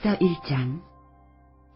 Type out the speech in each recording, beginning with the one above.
에스더 1장.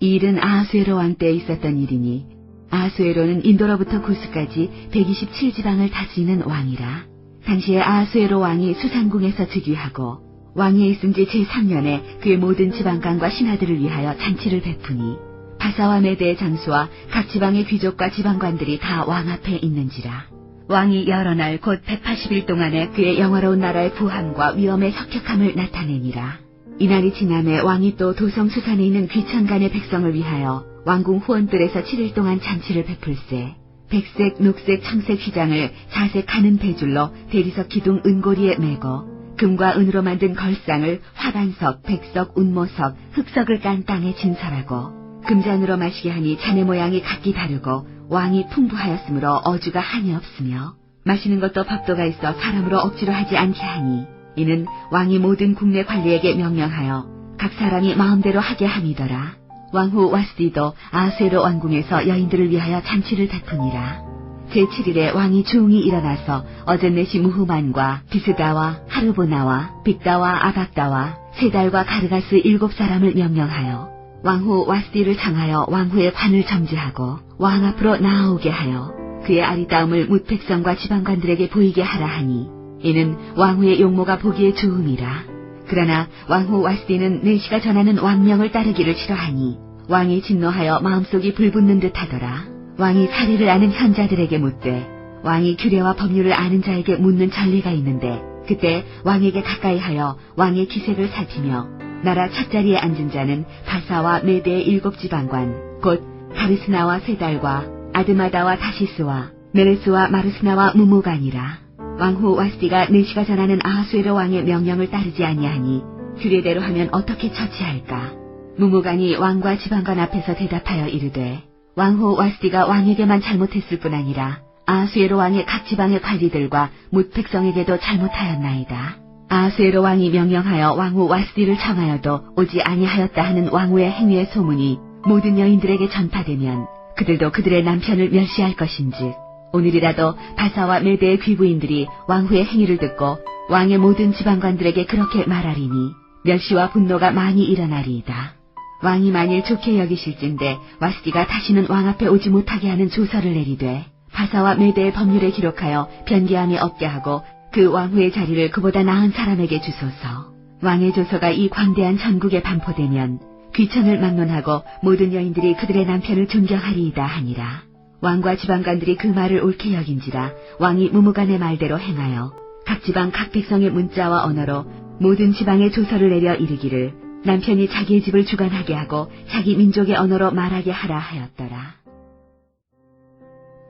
이 일은 아하수에로 왕 때에 있었던 일이니 아하수에로는 인도로부터 구스까지 127지방을 다스리는 왕이라. 당시에 아하수에로 왕이 수상궁에서 즉위하고 왕위에 있은 지 제3년에 그의 모든 지방간과 신하들을 위하여 잔치를 베푸니 바사와 메대의 장수와 각 지방의 귀족과 지방관들이 다 왕 앞에 있는지라. 왕이 여러 날 곧 180일 동안에 그의 영화로운 나라의 부함과 위엄의 석격함을 나타내니라. 이날이 지남에 왕이 또 도성 수산에 있는 귀천간의 백성을 위하여 왕궁 후원들에서 7일 동안 잔치를 베풀세. 백색, 녹색, 청색 휘장을 자색 가는 배줄로 대리석 기둥 은고리에 메고 금과 은으로 만든 걸상을 화관석, 백석, 운모석, 흑석을 깐 땅에 진설하고 금잔으로 마시게 하니 잔의 모양이 각기 다르고 왕이 풍부하였으므로 어주가 한이 없으며 마시는 것도 법도가 있어 사람으로 억지로 하지 않게 하니 이는 왕이 모든 국내 관리에게 명령하여 각 사람이 마음대로 하게 함이더라. 왕후 와스디도 아세로 왕궁에서 여인들을 위하여 잔치를 베푸니라. 제7일에 왕이 조용히 일어나서 어젠넷이 무후만과 비스다와 하르보나와 빅다와 아박다와 세달과 가르가스 일곱 사람을 명령하여 왕후 와스디를 장하여 왕후의 관을 점지하고 왕 앞으로 나아오게 하여 그의 아리따움을 뭇 백성과 지방관들에게 보이게 하라 하니 이는 왕후의 용모가 보기에 좋음이라. 그러나 왕후 와스디는 내시가 전하는 왕명을 따르기를 싫어하니 왕이 진노하여 마음속이 불붙는 듯하더라. 왕이 사리를 아는 현자들에게 묻되 왕이 규례와 법률을 아는 자에게 묻는 전례가 있는데 그때 왕에게 가까이 하여 왕의 기색을 살피며 나라 첫자리에 앉은 자는 바사와 메대의 일곱 지방관 곧 가르스나와 세달과 아드마다와 다시스와 메레스와 마르스나와 무무간이라 왕후 와스디가 네시가 전하는 아하수에로 왕의 명령을 따르지 아니하니 규례대로 하면 어떻게 처치할까 무무간이 왕과 지방관 앞에서 대답하여 이르되 왕후 와스디가 왕에게만 잘못했을 뿐 아니라 아하수에로 왕의 각 지방의 관리들과 뭇 백성에게도 잘못하였나이다. 아하수에로 왕이 명령하여 왕후 와스디를 청하여도 오지 아니하였다 하는 왕후의 행위의 소문이 모든 여인들에게 전파되면 그들도 그들의 남편을 멸시할 것인즉 오늘이라도 바사와 메대의 귀부인들이 왕후의 행위를 듣고 왕의 모든 지방관들에게 그렇게 말하리니 멸시와 분노가 많이 일어나리이다. 왕이 만일 좋게 여기실진데 와스디가 다시는 왕 앞에 오지 못하게 하는 조서를 내리되 바사와 메대의 법률에 기록하여 변기함이 없게 하고 그 왕후의 자리를 그보다 나은 사람에게 주소서. 왕의 조서가 이 광대한 전국에 반포되면 귀천을 막론하고 모든 여인들이 그들의 남편을 존경하리이다 하니라. 왕과 지방관들이 그 말을 옳게 여긴지라 왕이 무무간의 말대로 행하여 각 지방 각 백성의 문자와 언어로 모든 지방에 조서를 내려 이르기를 남편이 자기의 집을 주관하게 하고 자기 민족의 언어로 말하게 하라 하였더라.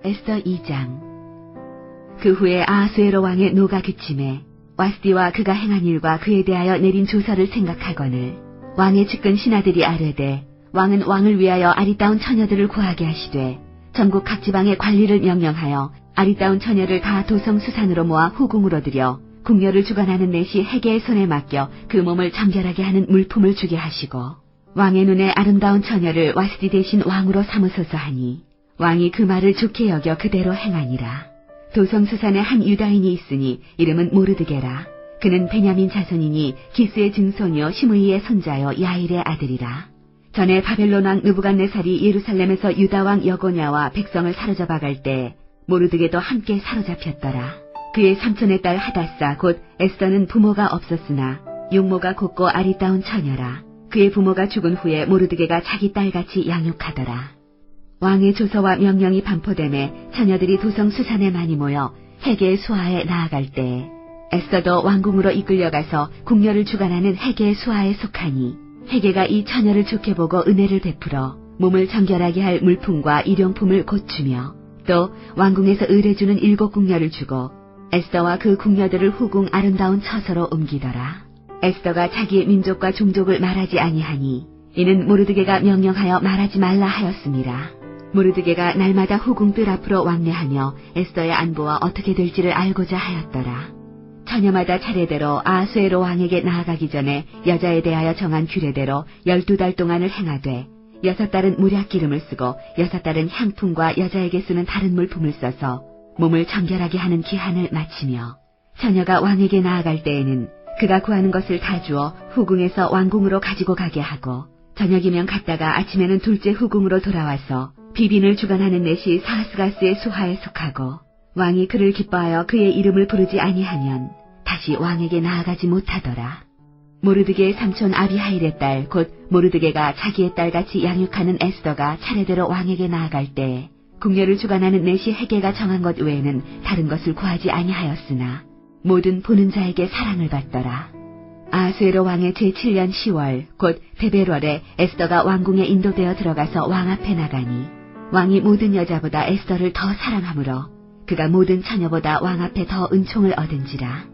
에스더 2장 그 후에 아하수에로 왕의 노가 그침에 와스디와 그가 행한 일과 그에 대하여 내린 조서를 생각하거늘 왕의 측근 신하들이 아뢰되 왕은 왕을 위하여 아리따운 처녀들을 구하게 하시되 전국 각 지방의 관리를 명령하여 아리따운 처녀를 다 도성 수산으로 모아 후궁으로 들여 궁녀를 주관하는 내시 해계의 손에 맡겨 그 몸을 정결하게 하는 물품을 주게 하시고 왕의 눈에 아름다운 처녀를 와스디 대신 왕으로 삼으소서 하니 왕이 그 말을 좋게 여겨 그대로 행하니라. 도성 수산에 한 유다인이 있으니 이름은 모르드게라. 그는 베냐민 자손이니 기스의 증손이요 시므이의 손자요 야일의 아들이라. 전에 바벨론 왕 느부갓네살이 예루살렘에서 유다 왕 여고냐와 백성을 사로잡아 갈 때 모르드게도 함께 사로잡혔더라. 그의 삼촌의 딸 하다사 곧 에스더는 부모가 없었으나 용모가 곱고 아리따운 처녀라. 그의 부모가 죽은 후에 모르드게가 자기 딸같이 양육하더라. 왕의 조서와 명령이 반포됨에 처녀들이 도성 수산에 많이 모여 해계의 수하에 나아갈 때 에스더도 왕궁으로 이끌려가서 궁녀를 주관하는 해계의 수하에 속하니 해계가 이 처녀를 좋게 보고 은혜를 베풀어 몸을 정결하게 할 물품과 일용품을 고추며 또 왕궁에서 의뢰주는 일곱 궁녀를 주고 에스더와 그 궁녀들을 후궁 아름다운 처소로 옮기더라. 에스더가 자기의 민족과 종족을 말하지 아니하니 이는 모르드게가 명령하여 말하지 말라 하였습니다. 모르드게가 날마다 후궁 뜰 앞으로 왕래하며 에스더의 안보와 어떻게 될지를 알고자 하였더라. 처녀마다 차례대로 아수에로 왕에게 나아가기 전에 여자에 대하여 정한 규례대로 열두 달 동안을 행하되 여섯 달은 무략 기름을 쓰고 여섯 달은 향품과 여자에게 쓰는 다른 물품을 써서 몸을 정결하게 하는 기한을 마치며 처녀가 왕에게 나아갈 때에는 그가 구하는 것을 다 주어 후궁에서 왕궁으로 가지고 가게 하고 저녁이면 갔다가 아침에는 둘째 후궁으로 돌아와서 비빈을 주관하는 넷이 사하스가스의 수하에 속하고 왕이 그를 기뻐하여 그의 이름을 부르지 아니하면 다시 왕에게 나아가지 못하더라. 모르드게의 삼촌 아비하일의 딸 곧 모르드게가 자기의 딸같이 양육하는 에스더가 차례대로 왕에게 나아갈 때 궁녀를 주관하는 넷이 해계가 정한 것 외에는 다른 것을 구하지 아니하였으나 모든 보는 자에게 사랑을 받더라. 아수에로 왕의 제7년 10월 곧 베베월에 에스더가 왕궁에 인도되어 들어가서 왕 앞에 나가니 왕이 모든 여자보다 에스더를 더 사랑하므로 그가 모든 처녀보다 왕 앞에 더 은총을 얻은지라.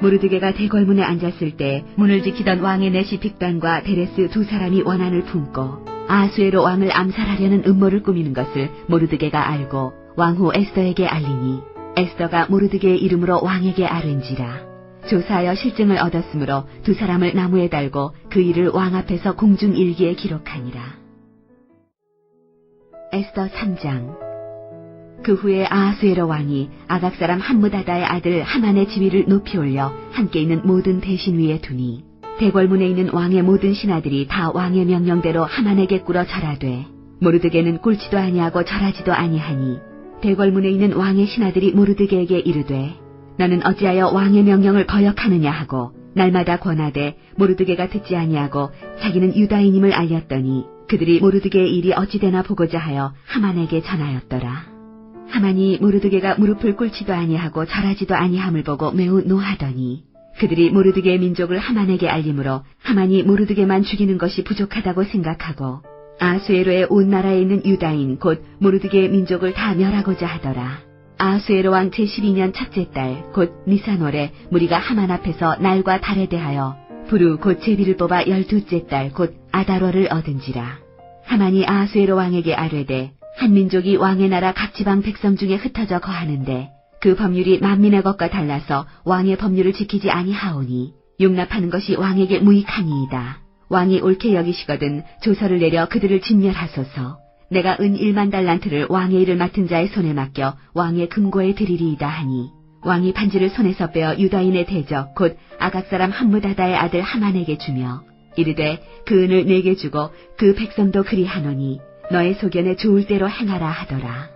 모르드게가 대궐문에 앉았을 때 문을 지키던 왕의 내시 빅단과 데레스 두 사람이 원한을 품고 아수에로 왕을 암살하려는 음모를 꾸미는 것을 모르드게가 알고 왕후 에스더에게 알리니 에스더가 모르드게의 이름으로 왕에게 아른지라. 조사하여 실증을 얻었으므로 두 사람을 나무에 달고 그 일을 왕 앞에서 공중 일기에 기록하니라. 에스더 3장 그 후에 아하수에로 왕이 아각 사람 함무다다의 아들 하만의 지위를 높이 올려 함께 있는 모든 대신 위에 두니 대궐문에 있는 왕의 모든 신하들이 다 왕의 명령대로 하만에게 꿇어 절하되 모르드게는 꿇지도 아니하고 절하지도 아니하니 대궐문에 있는 왕의 신하들이 모르드게에게 이르되 너는 어찌하여 왕의 명령을 거역하느냐 하고 날마다 권하되 모르드게가 듣지 아니하고 자기는 유다인임을 알렸더니 그들이 모르드게의 일이 어찌되나 보고자 하여 하만에게 전하였더라. 하만이 모르드게가 무릎을 꿇지도 아니하고 절하지도 아니함을 보고 매우 노하더니 그들이 모르드게의 민족을 하만에게 알림으로 하만이 모르드게만 죽이는 것이 부족하다고 생각하고 아수에로의 온 나라에 있는 유다인 곧 모르드게의 민족을 다 멸하고자 하더라. 아수에로 왕 제12년 첫째 달 곧 니사놀에 무리가 하만 앞에서 날과 달에 대하여 부루 곧 제비를 뽑아 열두째 달 곧 아다로를 얻은지라. 하만이 아수에로 왕에게 아뢰되 한 민족이 왕의 나라 각 지방 백성 중에 흩어져 거하는데 그 법률이 만민의 것과 달라서 왕의 법률을 지키지 아니하오니 용납하는 것이 왕에게 무익하니이다. 왕이 옳게 여기시거든 조서를 내려 그들을 진멸하소서. 내가 은 1만 달란트를 왕의 일을 맡은 자의 손에 맡겨 왕의 금고에 드리리이다 하니 왕이 반지를 손에서 빼어 유다인의 대적 곧 아각 사람 함무다다의 아들 하만에게 주며 이르되 그 은을 내게 주고 그 백성도 그리하노니 너의 소견에 좋을 대로 행하라 하더라.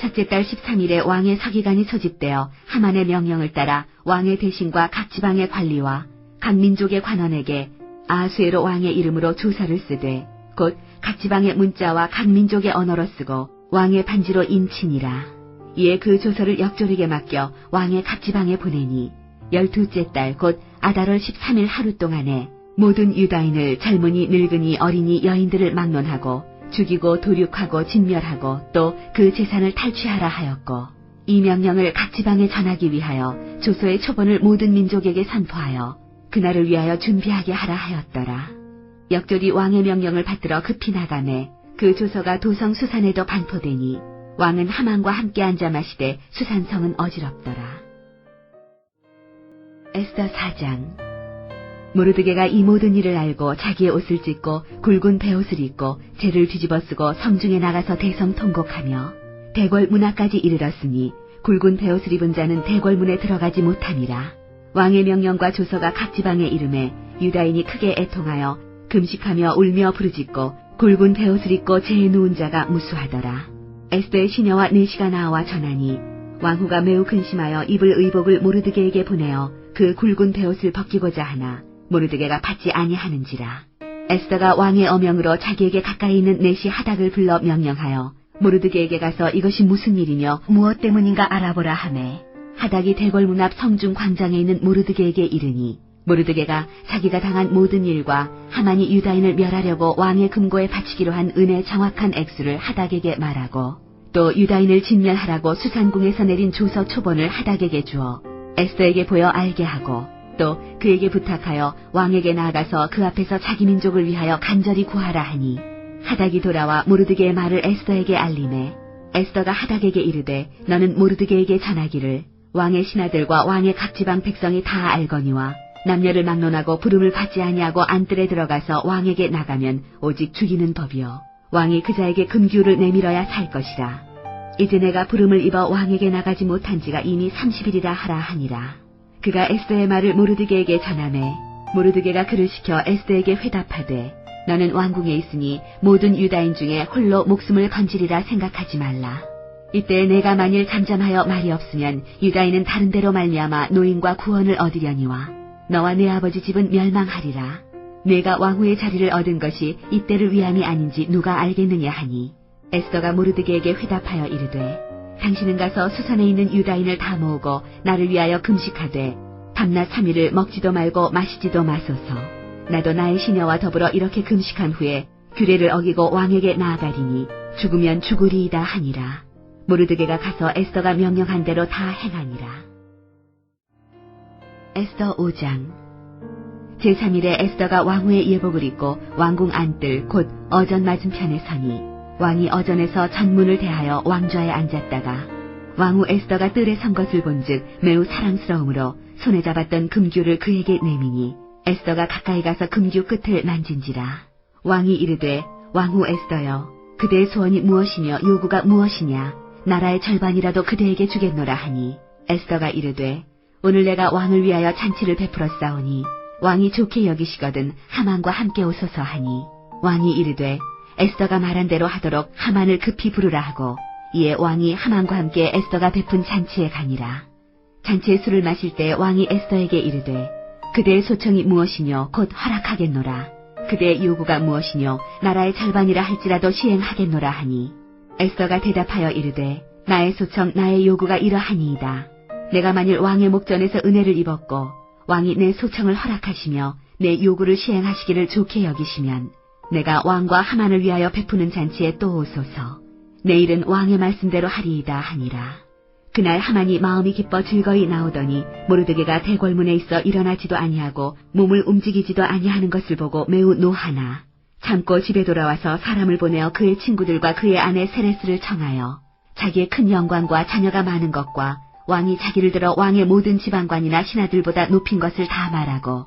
첫째 달 13일에 왕의 서기관이 소집되어 하만의 명령을 따라 왕의 대신과 각 지방의 관리와 각 민족의 관원에게 아수에로 왕의 이름으로 조서를 쓰되 곧 각 지방의 문자와 각 민족의 언어로 쓰고 왕의 반지로 인치니라. 이에 그 조서를 역조리게 맡겨 왕의 각 지방에 보내니 열두째 달 곧 아달월 13일 하루 동안에 모든 유다인을 젊은이 늙은이 어린이 여인들을 막론하고 죽이고 도륙하고 진멸하고 또 그 재산을 탈취하라 하였고 이 명령을 각 지방에 전하기 위하여 조서의 초본을 모든 민족에게 선포하여 그날을 위하여 준비하게 하라 하였더라. 역졸이 왕의 명령을 받들어 급히 나가매 그 조서가 도성 수산에도 반포되니 왕은 하만과 함께 앉아 마시되 수산성은 어지럽더라. 에스더 4장 모르드게가 이 모든 일을 알고 자기의 옷을 찢고 굵은 베옷을 입고 재를 뒤집어 쓰고 성중에 나가서 대성 통곡하며 대궐 문 앞까지 이르렀으니 굵은 베옷을 입은 자는 대궐 문에 들어가지 못하니라. 왕의 명령과 조서가 각 지방에 이름에 유다인이 크게 애통하여 금식하며 울며 부르짖고 굵은 베옷을 입고 재에 누운 자가 무수하더라. 에스더의 시녀와 네시가 나와 전하니 왕후가 매우 근심하여 입을 의복을 모르드게에게 보내어 그 굵은 베옷을 벗기고자 하나 모르드게가 받지 아니하는지라. 에스더가 왕의 어명으로 자기에게 가까이 있는 넷이 하닥을 불러 명령하여 모르드게에게 가서 이것이 무슨 일이며 무엇 때문인가 알아보라 하매 하닥이 대궐문 앞 성중 광장에 있는 모르드게에게 이르니 모르드게가 자기가 당한 모든 일과 하만이 유다인을 멸하려고 왕의 금고에 바치기로 한 은의 정확한 액수를 하닥에게 말하고 또 유다인을 진멸하라고 수산궁에서 내린 조서 초본을 하닥에게 주어 에스더에게 보여 알게 하고 또 그에게 부탁하여 왕에게 나아가서 그 앞에서 자기 민족을 위하여 간절히 구하라 하니 하닥이 돌아와 모르드게의 말을 에스더에게 알림해 에스더가 하닥에게 이르되 너는 모르드게에게 전하기를 왕의 신하들과 왕의 각 지방 백성이 다 알거니와 남녀를 막론하고 부름을 받지 아니하고 안뜰에 들어가서 왕에게 나가면 오직 죽이는 법이요 왕이 그자에게 금규를 내밀어야 살 것이라. 이제 내가 부름을 입어 왕에게 나가지 못한 지가 이미 30일이라 하라 하니라 그가 에스더의 말을 모르드게에게 전하매 모르드게가 그를 시켜 에스더에게 회답하되 너는 왕궁에 있으니 모든 유다인 중에 홀로 목숨을 건지리라 생각하지 말라. 이때 내가 만일 잠잠하여 말이 없으면 유다인은 다른 데로 말미암아 노인과 구원을 얻으려니와 너와 내 아버지 집은 멸망하리라. 내가 왕후의 자리를 얻은 것이 이때를 위함이 아닌지 누가 알겠느냐 하니 에스더가 모르드게에게 회답하여 이르되 당신은 가서 수산에 있는 유다인을 다 모으고 나를 위하여 금식하되 밤낮 3일을 먹지도 말고 마시지도 마소서. 나도 나의 시녀와 더불어 이렇게 금식한 후에 규례를 어기고 왕에게 나아가리니 죽으면 죽으리이다 하니라. 모르드게가 가서 에스더가 명령한 대로 다 행하니라. 에스더 5장 제3일에 에스더가 왕후의 예복을 입고 왕궁 안뜰 곧 어전 맞은편에 서니 왕이 어전에서 전문을 대하여 왕좌에 앉았다가 왕후 에스더가 뜰에 선 것을 본즉 매우 사랑스러우므로 손에 잡았던 금규를 그에게 내미니 에스더가 가까이 가서 금규 끝을 만진지라. 왕이 이르되 왕후 에스더여 그대의 소원이 무엇이며 요구가 무엇이냐? 나라의 절반이라도 그대에게 주겠노라 하니. 에스더가 이르되 오늘 내가 왕을 위하여 잔치를 베풀었사오니 왕이 좋게 여기시거든 하만과 함께 오소서 하니. 왕이 이르되 에스더가 말한 대로 하도록 하만을 급히 부르라 하고 이에 왕이 하만과 함께 에스더가 베푼 잔치에 가니라. 잔치에 술을 마실 때 왕이 에스더에게 이르되 그대의 소청이 무엇이뇨? 곧 허락하겠노라. 그대의 요구가 무엇이뇨? 나라의 절반이라 할지라도 시행하겠노라 하니. 에스더가 대답하여 이르되 나의 소청 나의 요구가 이러하니이다. 내가 만일 왕의 목전에서 은혜를 입었고 왕이 내 소청을 허락하시며 내 요구를 시행하시기를 좋게 여기시면 내가 왕과 하만을 위하여 베푸는 잔치에 또 오소서. 내일은 왕의 말씀대로 하리이다 하니라. 그날 하만이 마음이 기뻐 즐거이 나오더니 모르드게가 대궐문에 있어 일어나지도 아니하고 몸을 움직이지도 아니하는 것을 보고 매우 노하나 참고 집에 돌아와서 사람을 보내어 그의 친구들과 그의 아내 세레스를 청하여 자기의 큰 영광과 자녀가 많은 것과 왕이 자기를 들어 왕의 모든 지방관이나 신하들보다 높인 것을 다 말하고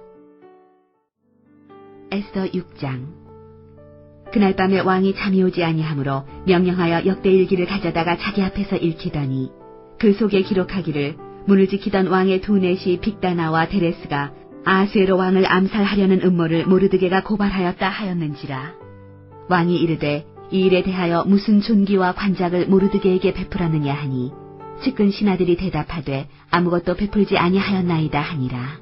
에스더 6장 그날 밤에 왕이 잠이 오지 아니하므로 명령하여 역대일기를 가져다가 자기 앞에서 읽히더니 그 속에 기록하기를 문을 지키던 왕의 두 넷이 빅다나와 데레스가 아수에로 왕을 암살하려는 음모를 모르드게가 고발하였다 하였는지라. 왕이 이르되 이 일에 대하여 무슨 존귀와 관작을 모르드게에게 베풀었느냐 하니 측근 신하들이 대답하되 아무것도 베풀지 아니하였나이다 하니라.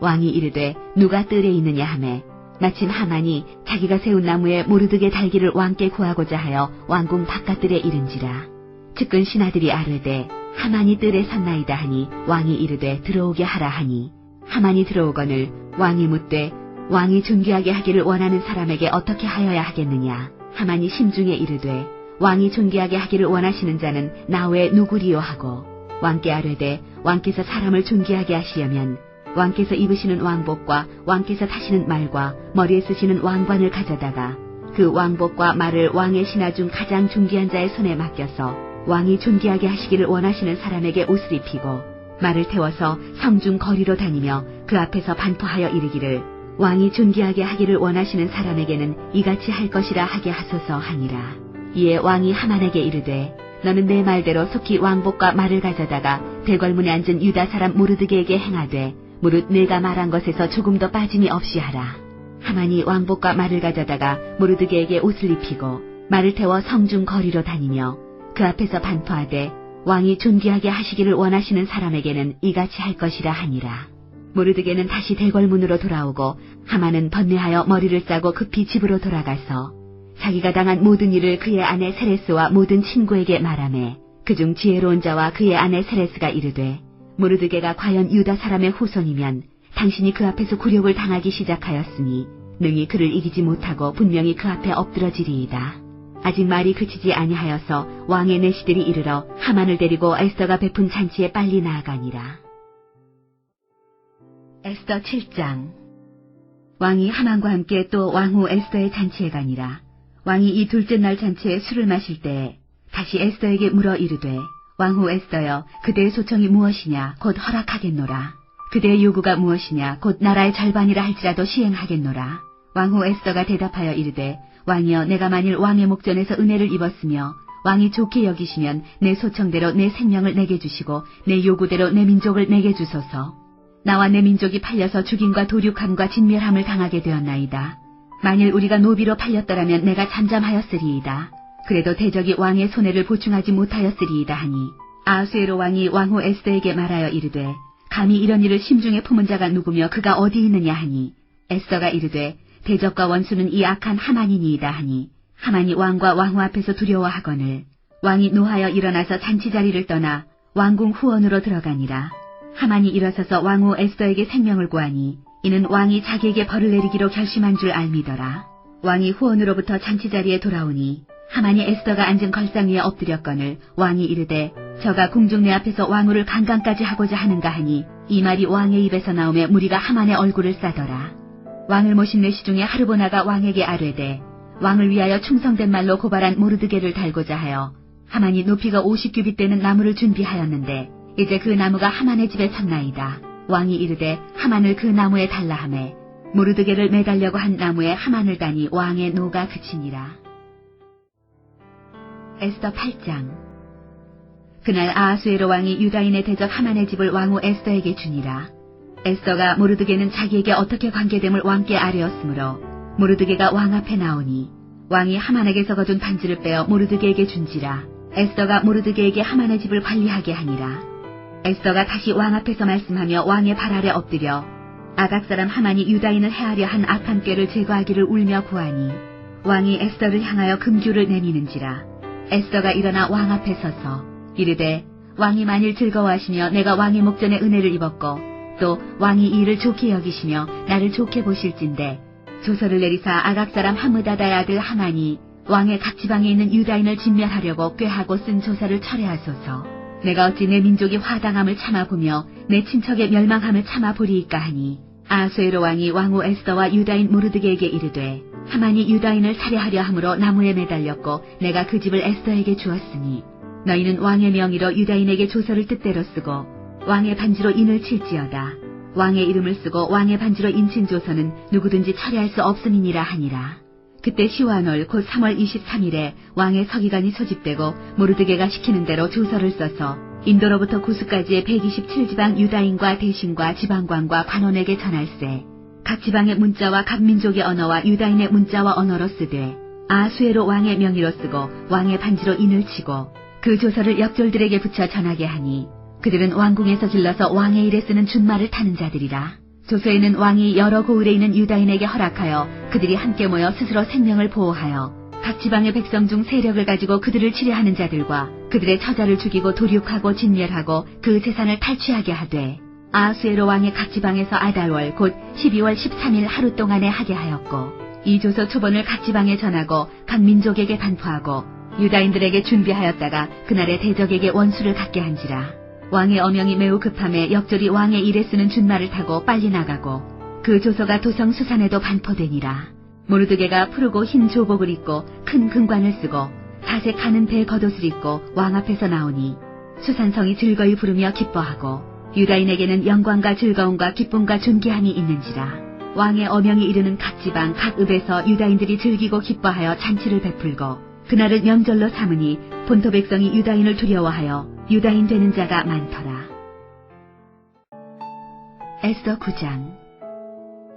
왕이 이르되 누가 뜰에 있느냐 하매 마침 하만이 자기가 세운 나무에 모르드게 달기를 왕께 구하고자 하여 왕궁 바깥들에 이른지라. 측근 신하들이 아르되 하만이 뜰에 섰나이다 하니 왕이 이르되 들어오게 하라 하니 하만이 들어오거늘 왕이 묻되 왕이 존귀하게 하기를 원하는 사람에게 어떻게 하여야 하겠느냐. 하만이 심중에 이르되 왕이 존귀하게 하기를 원하시는 자는 나 외에 누구리요 하고 왕께 아뢰되 왕께서 사람을 존귀하게 하시려면 왕께서 입으시는 왕복과 왕께서 타시는 말과 머리에 쓰시는 왕관을 가져다가 그 왕복과 말을 왕의 신하 중 가장 존귀한 자의 손에 맡겨서 왕이 존귀하게 하시기를 원하시는 사람에게 옷을 입히고 말을 태워서 성중 거리로 다니며 그 앞에서 반포하여 이르기를 왕이 존귀하게 하기를 원하시는 사람에게는 이같이 할 것이라 하게 하소서 하니라. 이에 왕이 하만에게 이르되 너는 내 말대로 속히 왕복과 말을 가져다가 대궐문에 앉은 유다 사람 모르드게에게 행하되 무릇 내가 말한 것에서 조금 더 빠짐이 없이 하라. 하만이 왕복과 말을 가져다가 모르드게에게 옷을 입히고 말을 태워 성중 거리로 다니며 그 앞에서 반포하되 왕이 존귀하게 하시기를 원하시는 사람에게는 이같이 할 것이라 하니라. 모르드게는 다시 대궐문으로 돌아오고 하만은 번뇌하여 머리를 싸고 급히 집으로 돌아가서 자기가 당한 모든 일을 그의 아내 세레스와 모든 친구에게 말하매 그중 지혜로운 자와 그의 아내 세레스가 이르되 모르드게가 과연 유다 사람의 후손이면 당신이 그 앞에서 굴욕을 당하기 시작하였으니 능히 그를 이기지 못하고 분명히 그 앞에 엎드러지리이다. 아직 말이 그치지 아니하여서 왕의 내시들이 이르러 하만을 데리고 에스더가 베푼 잔치에 빨리 나아가니라. 에스더 7장 왕이 하만과 함께 또 왕후 에스더의 잔치에 가니라. 왕이 이 둘째 날 잔치에 술을 마실 때에 다시 에스더에게 물어 이르되 왕후 에스더여 그대의 소청이 무엇이냐 곧 허락하겠노라. 그대의 요구가 무엇이냐 곧 나라의 절반이라 할지라도 시행하겠노라. 왕후 에스더가 대답하여 이르되 왕이여 내가 만일 왕의 목전에서 은혜를 입었으며 왕이 좋게 여기시면 내 소청대로 내 생명을 내게 주시고 내 요구대로 내 민족을 내게 주소서. 나와 내 민족이 팔려서 죽임과 도륙함과 진멸함을 당하게 되었나이다. 만일 우리가 노비로 팔렸더라면 내가 잠잠하였으리이다. 그래도 대적이 왕의 손해를 보충하지 못하였으리이다 하니 아수에로 왕이 왕후 에스더에게 말하여 이르되 감히 이런 일을 심중에 품은 자가 누구며 그가 어디 있느냐 하니? 에스더가 이르되 대적과 원수는 이 악한 하만이니이다 하니 하만이 왕과 왕후 앞에서 두려워하거늘 왕이 노하여 일어나서 잔치 자리를 떠나 왕궁 후원으로 들어가니라. 하만이 일어서서 왕후 에스더에게 생명을 구하니 이는 왕이 자기에게 벌을 내리기로 결심한 줄 알미더라. 왕이 후원으로부터 잔치 자리에 돌아오니 하만이 에스더가 앉은 걸상 위에 엎드렸거늘 왕이 이르되 저가 궁중 내 앞에서 왕후를 강간까지 하고자 하는가 하니 이 말이 왕의 입에서 나오매 무리가 하만의 얼굴을 싸더라. 왕을 모신 내시 중에 하르보나가 왕에게 아뢰되 왕을 위하여 충성된 말로 고발한 모르드게를 달고자 하여 하만이 높이가 50규빗 되는 나무를 준비하였는데 이제 그 나무가 하만의 집에 섰나이다. 왕이 이르되 하만을 그 나무에 달라 하매 모르드게를 매달려고 한 나무에 하만을 다니 왕의 노가 그치니라. 에스더 8장 그날 아하수에로 왕이 유다인의 대적 하만의 집을 왕후 에스더에게 주니라. 에스더가 모르드게는 자기에게 어떻게 관계됨을 왕께 아뢰었으므로 모르드게가 왕 앞에 나오니 왕이 하만에게서 거둔 반지를 빼어 모르드게에게 준지라. 에스더가 모르드게에게 하만의 집을 관리하게 하니라. 에스더가 다시 왕 앞에서 말씀하며 왕의 발 아래 엎드려 아각 사람 하만이 유다인을 해하려 한 악한 꾀를 제거하기를 울며 구하니 왕이 에스더를 향하여 금규를 내미는지라. 에스더가 일어나 왕 앞에 서서 이르되 왕이 만일 즐거워하시며 내가 왕의 목전에 은혜를 입었고 또 왕이 이 일을 좋게 여기시며 나를 좋게 보실진데 조서를 내리사 아각 사람 하무다다의 아들 하만이 왕의 각 지방에 있는 유다인을 진멸하려고 꾀하고 쓴 조서를 철회하소서. 내가 어찌 내 민족이 화당함을 참아보며 내 친척의 멸망함을 참아보리이까 하니 아수에로 왕이 왕후 에스더와 유다인 모르드게에게 이르되 하만이 유다인을 살해하려 함으로 나무에 매달렸고 내가 그 집을 에스더에게 주었으니 너희는 왕의 명의로 유다인에게 조서를 뜻대로 쓰고 왕의 반지로 인을 칠지어다. 왕의 이름을 쓰고 왕의 반지로 인친 조서는 누구든지 철회할 수 없음이니라 하니라. 그때 시완월 곧 3월 23일에 왕의 서기관이 소집되고 모르드게가 시키는 대로 조서를 써서 인도로부터 구스까지의 127지방 유다인과 대신과 지방관과 관원에게 전할세. 각 지방의 문자와 각 민족의 언어와 유다인의 문자와 언어로 쓰되 아수에로 왕의 명의로 쓰고 왕의 반지로 인을 치고 그 조서를 역졸들에게 붙여 전하게 하니 그들은 왕궁에서 길러서 왕의 일에 쓰는 준말을 타는 자들이라. 조서에는 왕이 여러 고을에 있는 유다인에게 허락하여 그들이 함께 모여 스스로 생명을 보호하여 각 지방의 백성 중 세력을 가지고 그들을 치려하는 자들과 그들의 처자를 죽이고 도륙하고 진멸하고 그 재산을 탈취하게 하되 아수에로 왕의 각 지방에서 아달월 곧 12월 13일 하루 동안에 하게 하였고 이 조서 초본을 각 지방에 전하고 각 민족에게 반포하고 유다인들에게 준비하였다가 그날의 대적에게 원수를 갖게 한지라. 왕의 어명이 매우 급함에 역절이 왕의 일에 쓰는 준말을 타고 빨리 나가고 그 조서가 도성 수산에도 반포되니라. 모르드게가 푸르고 흰 조복을 입고 큰 금관을 쓰고 사색 가는 배 겉옷을 입고 왕 앞에서 나오니 수산성이 즐거이 부르며 기뻐하고 유다인에게는 영광과 즐거움과 기쁨과 존귀함이 있는지라 왕의 어명이 이르는 각 지방 각 읍에서 유다인들이 즐기고 기뻐하여 잔치를 베풀고 그날을 명절로 삼으니 본토 백성이 유다인을 두려워하여 유다인 되는 자가 많더라. 에스더 9장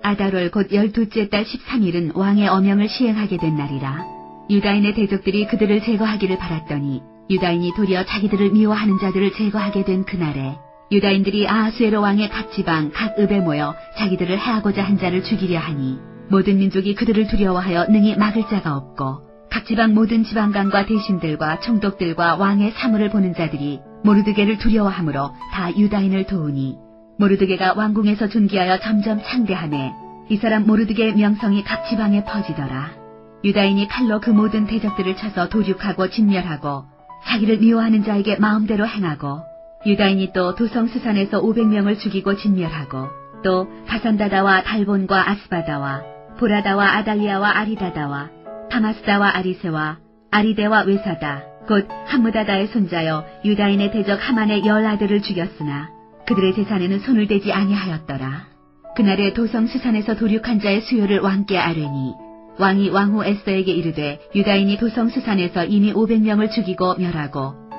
아달월 곧 열두째 달 13일은 왕의 어명을 시행하게 된 날이라. 유다인의 대적들이 그들을 제거하기를 바랐더니 유다인이 도리어 자기들을 미워하는 자들을 제거하게 된 그날에 유다인들이 아하수에로 왕의 각 지방 각 읍에 모여 자기들을 해하고자 한 자를 죽이려 하니 모든 민족이 그들을 두려워하여 능히 막을 자가 없고 각 지방 모든 지방관과 대신들과 총독들과 왕의 사물을 보는 자들이 모르드게를 두려워하므로 다 유다인을 도우니 모르드게가 왕궁에서 존귀하여 점점 창대하매 이 사람 모르드게의 명성이 각 지방에 퍼지더라. 유다인이 칼로 그 모든 대적들을 쳐서 도륙하고 진멸하고 자기를 미워하는 자에게 마음대로 행하고 유다인이 또 도성 수산에서 500명을 죽이고 진멸하고 또 바산다다와 달본과 아스바다와 보라다와 아달리아와 아리다다와 타마스다와 아리세와 아리데와 외사다 곧 함무다다의 손자여 유다인의 대적 하만의 열 아들을 죽였으나 그들의 재산에는 손을 대지 아니하였더라. 그날에 도성 수산에서 도륙한 자의 수요를 왕께 아뢰니 왕이 왕후 에스더에게 이르되 유다인이 도성 수산에서 이미 500명을 죽이고 멸하고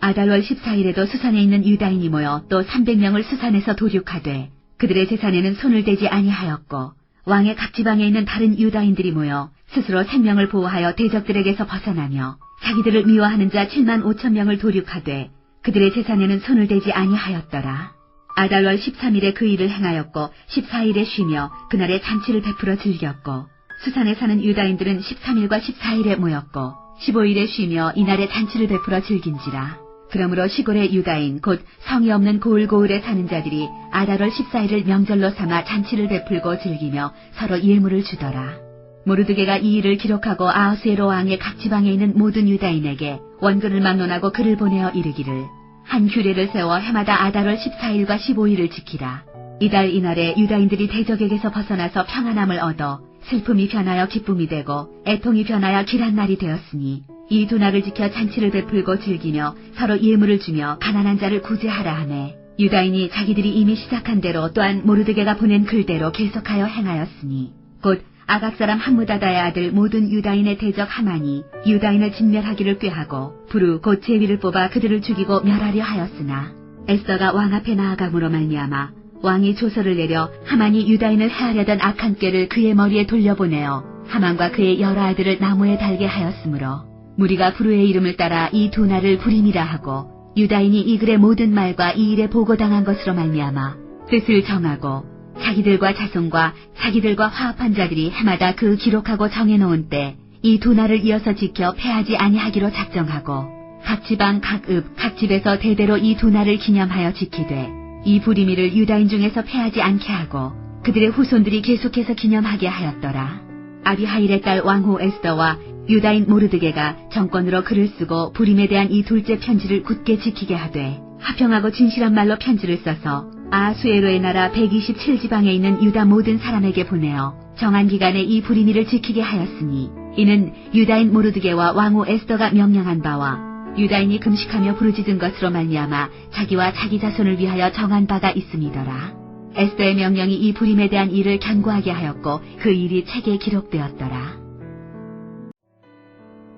아달월 14일에도 수산에 있는 유다인이 모여 또 300명을 수산에서 도륙하되 그들의 재산에는 손을 대지 아니하였고 왕의 각 지방에 있는 다른 유다인들이 모여 스스로 생명을 보호하여 대적들에게서 벗어나며 자기들을 미워하는 자 7만 5천 명을 도륙하되 그들의 재산에는 손을 대지 아니하였더라. 아달월 13일에 그 일을 행하였고 14일에 쉬며 그날에 잔치를 베풀어 즐겼고 수산에 사는 유다인들은 13일과 14일에 모였고 15일에 쉬며 이날에 잔치를 베풀어 즐긴지라. 그러므로 시골의 유다인 곧 성이 없는 고을고을에 사는 자들이 아달월 14일을 명절로 삼아 잔치를 베풀고 즐기며 서로 예물을 주더라. 모르드게가 이 일을 기록하고 아하스에로 왕의 각 지방에 있는 모든 유다인에게 원근을 막론하고 글을 보내어 이르기를 한 규례를 세워 해마다 아달월 14일과 15일을 지키라. 이달 이날에 유다인들이 대적에게서 벗어나서 평안함을 얻어 슬픔이 변하여 기쁨이 되고 애통이 변하여 길한 날이 되었으니 이 두 날을 지켜 잔치를 베풀고 즐기며 서로 예물을 주며 가난한 자를 구제하라 하매 유다인이 자기들이 이미 시작한 대로 또한 모르드게가 보낸 글대로 계속하여 행하였으니 곧 아각 사람 함무다다의 아들 모든 유다인의 대적 하만이 유다인을 진멸하기를 꾀하고 부르 곧 제위를 뽑아 그들을 죽이고 멸하려 하였으나 에스더가 왕 앞에 나아감으로 말미암아 왕이 조서를 내려 하만이 유다인을 해하려던 악한 꾀를 그의 머리에 돌려보내어 하만과 그의 여러 아들을 나무에 달게 하였으므로 무리가 부르의 이름을 따라 이 두 날을 불임이라 하고 유다인이 이 글의 모든 말과 이 일에 보고당한 것으로 말미암아 뜻을 정하고 자기들과 자손과 자기들과 화합한 자들이 해마다 그 기록하고 정해놓은 때 이 두 날을 이어서 지켜 패하지 아니하기로 작정하고 각 지방 각 읍 각 집에서 대대로 이 두 날을 기념하여 지키되 이 불임이를 유다인 중에서 패하지 않게 하고 그들의 후손들이 계속해서 기념하게 하였더라. 아비하일의 딸 왕후 에스더와 유다인 모르드게가 정권으로 글을 쓰고 불임에 대한 이 둘째 편지를 굳게 지키게 하되 화평하고 진실한 말로 편지를 써서 아수에로의 나라 127지방에 있는 유다 모든 사람에게 보내어 정한 기간에 이 불임이를 지키게 하였으니 이는 유다인 모르드게와 왕후 에스더가 명령한 바와 유다인이 금식하며 부르짖은 것으로 말미암아 자기와 자기 자손을 위하여 정한 바가 있음이더라. 에스더의 명령이 이 불임에 대한 일을 견고하게 하였고 그 일이 책에 기록되었더라.